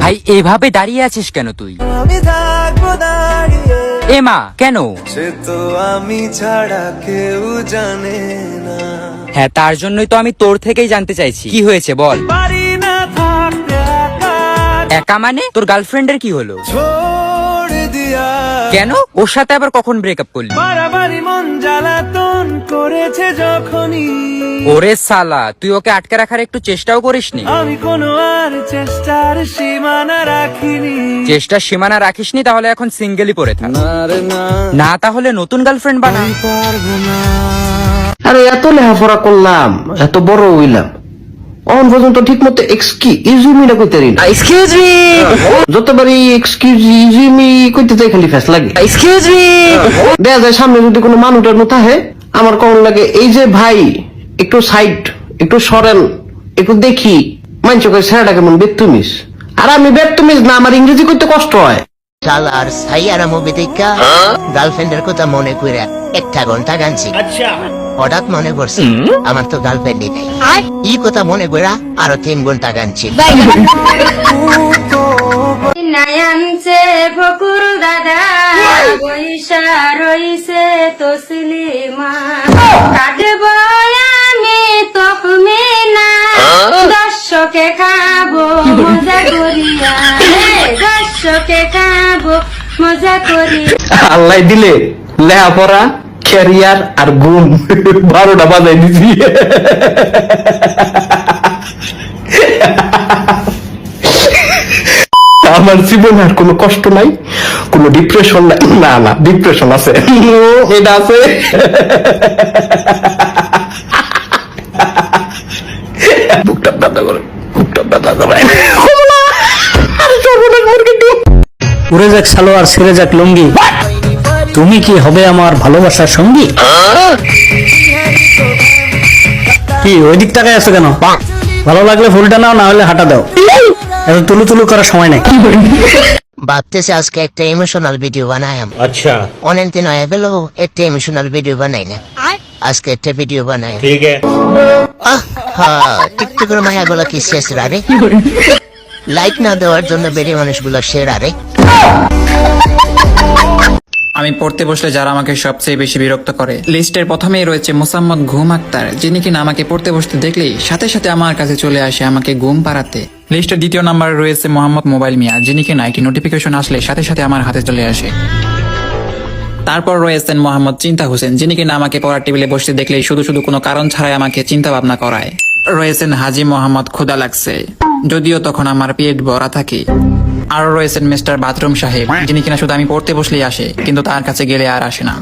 ভাই এভাবে দাঁড়িয়ে আছিস কেন তুই? আমি থাকব দাঁড়িয়ে। এ মা কেন? সে তো আমি ছাড়া কেউ জানে না। হ্যাঁ তার জন্যই তো আমি তোর থেকেই জানতে চাইছি। কি হয়েছে বল। একা মানে? তোর গার্লফ্রেন্ডের কি হলো? কেন? ওর সাথে আবার কখন ব্রেকআপ করলি? বাড়াবাড়ি মন জ্বালাতন করেছে যখনই। ওরে সালা তুই ওকে আটকে রাখার একটু চেষ্টাও করিসনি? আমি কোনো আর চেষ্টার সীমানা রাখিনি। চেষ্টার সীমানা রাখিসনি তাহলে এখন সিঙ্গেলই পড়ে থাক। না তাহলে নতুন গার্লফ্রেন্ড বানা। না। আরে এত লেখাপড়া করলাম এত বড় হইলাম। অন পর্যন্ত ঠিক মতো না কইতে না এক্সকিউজ মি যতবারই এক্সকিউজ কইতে চাই খালি ফেস লাগে। এক্সকিউজ মি দেখা যায় সামনে যদি কোনো থাকে আমার কেমন লাগে এই যে ভাই একটু সাইড একটু সরেন একটু দেখি মানছ করে ছেলেটা কেমন বেতুমিস আর আমি বেতুমিস না আমার ইংরেজি করতে কষ্ট হয়। শালার সাইয়ারা মুভি দেখা গার্লফ্রেন্ডের কথা মনে করে একটা ঘণ্টা গানছি। হঠাৎ মনে করছি আমার তো গার্লফ্রেন্ডই নেই। এই কথা মনে করে আরও তিন ঘণ্টা গানছি। নায়ানছে ফকুর দাদা বৈশা রইছে তসলিমা। কাটব আমি তহমে না দর্শকে খাব মজা করিয়া। হে, দর্শকে খাব মজা করিয়া। আল্লাহ দিলে লেখাপড়া ক্যারিয়ার আর ঘুম বারোটা বাজাই দিছি। আমার জীবনে আর কোনো কষ্ট নাই কোনো ডিপ্রেশন নাই। না না ডিপ্রেশন আছে। এটা আছে। বুকটা ব্যথা করে বুকটা ব্যথা করে। উড়ে যাক সালোয়ার ছেড়ে যাক লুঙ্গি। তুমি কি হবে আমার ভালোবাসার সঙ্গী? কি ওই দিক টাকায় আছো কেন? ভালো লাগলে ফুলটা নাও না হলে হাঁটা দাও। এত তুলু তুলু করার সময় নেই। ভাবতেছে আজকে একটা ইমোশনাল ভিডিও বানাই আচ্ছা। অনেকদিন হয়ে গেল একটা ইমোশনাল ভিডিও বানাই না। আজকে একটা ভিডিও বানাই। ঠিক টিকটকের মায়া গুলো কি শেষ রারে? লাইক না দেওয়ার জন্য বেরিয়ে মানুষগুলো সেরা রে আমি পড়তে বসলে যারা আমাকে সবচেয়ে বেশি বিরক্ত করে। লিস্টের প্রথমেই রয়েছে মোসাম্মদ ঘুম আক্তার, যিনি কিনা আমাকে পড়তে বসতে দেখলেই সাথে সাথে আমার কাছে চলে আসে আমাকে ঘুম পাড়াতে। লিস্টের দ্বিতীয় নাম্বারে রয়েছে মোহাম্মদ মোবাইল মিয়া, যিনি কিনা একটি নোটিফিকেশন আসলে সাথে সাথে আমার হাতে চলে আসে। তারপর রয়েছেন মোহাম্মদ চিন্তা হোসেন, যিনি কিনা আমাকে পড়ার টেবিলে বসতে দেখলেই শুধু শুধু কোনো কারণ ছাড়াই আমাকে চিন্তা ভাবনা করায়। রয়েছেন হাজি মোহাম্মদ খুদা লাগছে, যদিও তখন আমার পেট ভরা থাকে। আরও রয়েছেন মিস্টার বাথরুম সাহেব যিনি কিনা শুধু আমি পড়তে বসলেই আসে কিন্তু তার কাছে গেলে আর আসে না।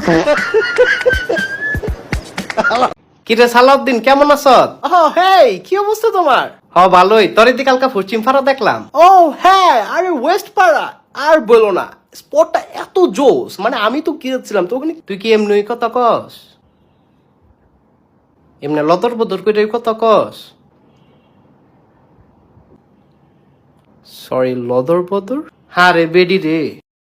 কিরে সালাউদ্দিন কেমন আছ? ও হেই কি অবস্থা তোমার? হ ভালোই। তোর এদিকে কালকা পশ্চিম পাড়া দেখলাম। ও হ্যাঁ আরে ওয়েস্ট পাড়া। আর বলো না স্পটটা এত জোস মানে আমি তো কি যাচ্ছিলাম তো ওখানে তুই কি এমনি ওই কথা কস? এমনি লদর বদর করে কথা কস? সরি লদর বদর হ্যাঁ রে বেডি রে।